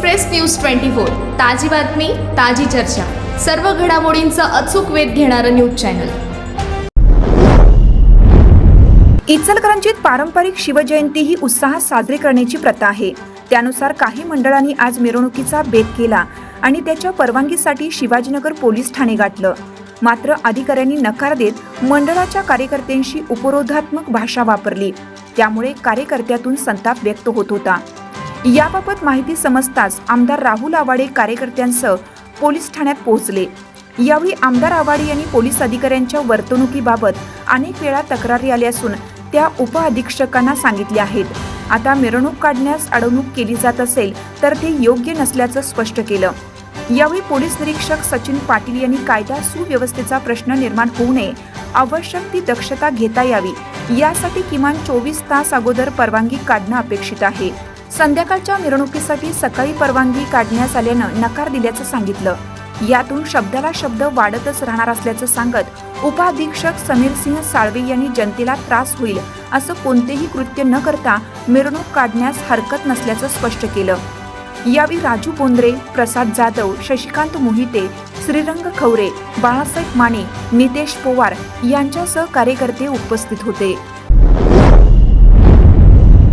Express news twenty four ताजी बातमी ताजी चर्चा. सर्व घडामोडींचा अचूक वेध घेणारं न्यूज चॅनल. इचलकरंजीत पारंपरिक शिवजयंती ही उत्साहात साजरी करण्याची प्रथा आहे. त्यानुसार काही मंडळांनी आज मिरवणुकीचा बेत केला आणि त्याच्या परवानगीसाठी शिवाजीनगर पोलीस ठाणे गाठलं. मात्र अधिकाऱ्यांनी नकार देत मंडळाच्या कार्यकर्त्यांशी उपरोधात्मक भाषा वापरली. त्यामुळे कार्यकर्त्यातून संताप व्यक्त होत होता. याबाबत माहिती समजताच आमदार राहुल आवाडे कार्यकर्त्यांसह पोलीस ठाण्यात पोहोचले. यावेळी आमदार आवाडे यांनी पोलीस अधिकाऱ्यांच्या वर्तणुकीबाबत अनेक वेळा तक्रारी आल्या असून त्या उपअधीक्षकांना सांगितल्या आहेत. आता मिरवणूक काढण्यास अडवणूक केली जात असेल तर ते योग्य नसल्याचं स्पष्ट केलं. यावेळी पोलीस निरीक्षक सचिन पाटील यांनी कायदा सुव्यवस्थेचा प्रश्न निर्माण होऊ नये आवश्यक ती दक्षता घेता यावी. यासाठी किमान चोवीस तास अगोदर परवानगी काढणं अपेक्षित आहे. संध्याकाळच्या मिरवणुकीसाठी सकाळी परवानगी काढण्यास आल्यानं नकार दिल्याचं सांगितलं. यातून शब्दाला शब्द वाढतच राहणार असल्याचं सांगत उपाधीक्षक समीर सिंह साळवे यांनी जनतेला त्रास होईल असं कोणतेही कृत्य न करता मिरवणूक काढण्यास हरकत नसल्याचं स्पष्ट केलं. यावेळी राजू बोंद्रे प्रसाद जाधव शशिकांत मोहिते श्रीरंग खवरे बाळासाहेब माने नितेश पोवार यांच्यासह कार्यकर्ते उपस्थित होते.